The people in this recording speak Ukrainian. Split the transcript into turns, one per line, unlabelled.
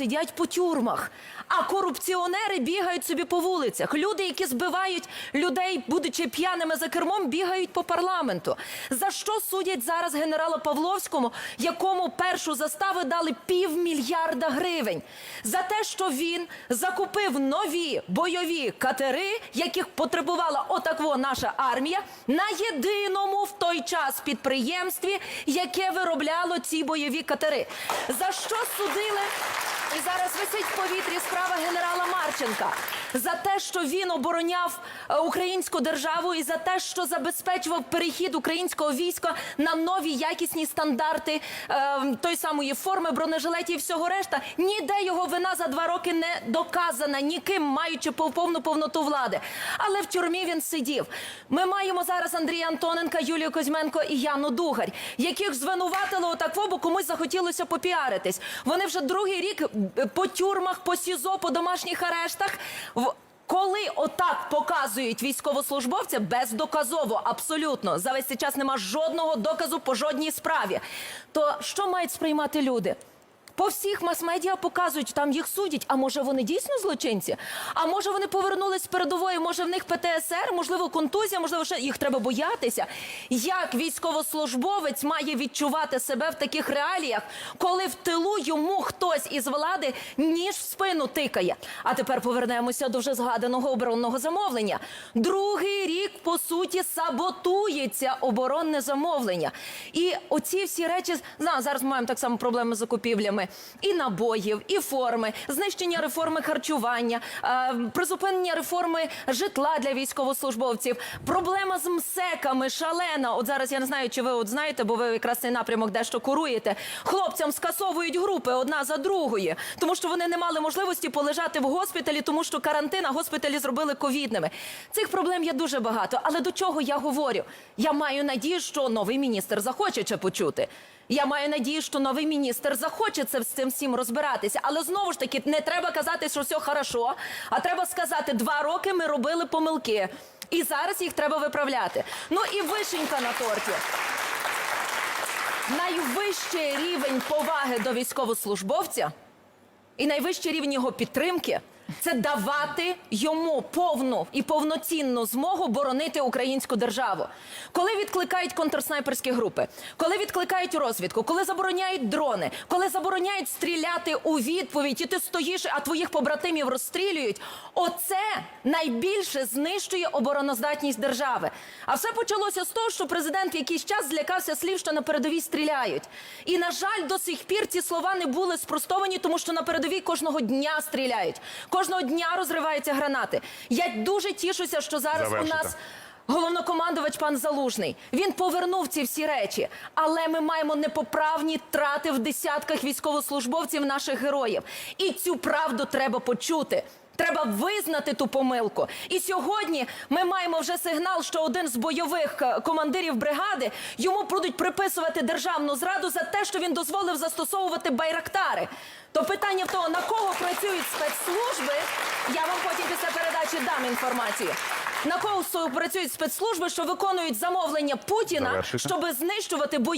сидять по тюрмах, а корупціонери бігають собі по вулицях. Люди, які збивають людей, будучи п'яними за кермом, бігають по парламенту. За що судять зараз генерала Павловському, якому першу заставу дали півмільярда гривень? За те, що він закупив нові бойові катери, яких потребувала отакво наша армія, на єдиному в той час підприємстві, яке виробляло ці бойові катери. За що судили? І зараз висить в повітрі справа генерала Марченка за те, що він обороняв е, українську державу, і за те, що забезпечував перехід українського війська на нові якісні стандарти е, той самої форми, бронежилетів і всього решта. Ніде його вина за два роки не доказана ніким, маючи пов- повну повноту влади. Але в тюрмі він сидів. Ми маємо зараз Андрія Антоненка, Юлію Козьменко і Яну Дугарь, яких звинуватили отакво, бо комусь захотілося попіаритись. Вони вже другий рік е, по тюрмах, по СІЗО, по домашніх арештах. Коли отак показують військовослужбовця бездоказово, абсолютно за весь цей час нема жодного доказу по жодній справі. То що мають сприймати люди? По всіх мас-медіа показують, там їх судять. А може вони дійсно злочинці? А може вони повернулись з передової? Може в них ПТСР, можливо, контузія, можливо, ще їх треба боятися. Як військовослужбовець має відчувати себе в таких реаліях, коли в тилу йому хтось із влади ніж в спину тикає? А тепер повернемося до вже згаданого оборонного замовлення. Другий рік по суті саботується оборонне замовлення. І оці всі речі зараз маємо так само проблеми з закупівлями і набоїв, і форми, знищення реформи харчування, е, призупинення реформи житла для військовослужбовців, проблема з МСЕКами шалена. От зараз я не знаю, чи ви от знаєте, бо ви якраз цей напрямок дещо куруєте. Хлопцям скасовують групи одна за другою, тому що вони не мали можливості полежати в госпіталі, тому що карантин, а госпіталі зробили ковідними. Цих проблем є дуже багато. Але до чого я говорю? Я маю надію, що новий міністр захоче це почути. Я маю надію, що новий міністр захоче це з цим всім розбиратися. Але знову ж таки, не треба казати, що все хорошо, а треба сказати, два роки ми робили помилки. І зараз їх треба виправляти. Ну і вишенька на торті. Найвищий рівень поваги до військовослужбовця і найвищий рівень його підтримки це давати йому повну і повноцінну змогу боронити українську державу. Коли відкликають контрснайперські групи, коли відкликають розвідку, коли забороняють дрони, коли забороняють стріляти у відповідь, і ти стоїш, а твоїх побратимів розстрілюють. Оце найбільше знищує обороноздатність держави. А все почалося з того, що президент якийсь час злякався слів, що на передовій стріляють. І на жаль, до сих пір ці слова не були спростовані, тому що на передовій кожного дня стріляють, кожного дня розриваються гранати. Я дуже тішуся, що зараз
Завершите.
у нас. Головнокомандувач пан Залужний він повернув ці всі речі, але ми маємо непоправні втрати в десятках військовослужбовців наших героїв. І цю правду треба почути. Треба визнати ту помилку. І сьогодні ми маємо вже сигнал, що один з бойових е, командирів бригади йому будуть приписувати державну зраду за те, що він дозволив застосовувати байрактари. То питання в того, на кого працюють спецслужби, я вам потім після передачі дам інформацію. На кого працюють спецслужби, що виконують замовлення Путіна, щоб знищувати бої.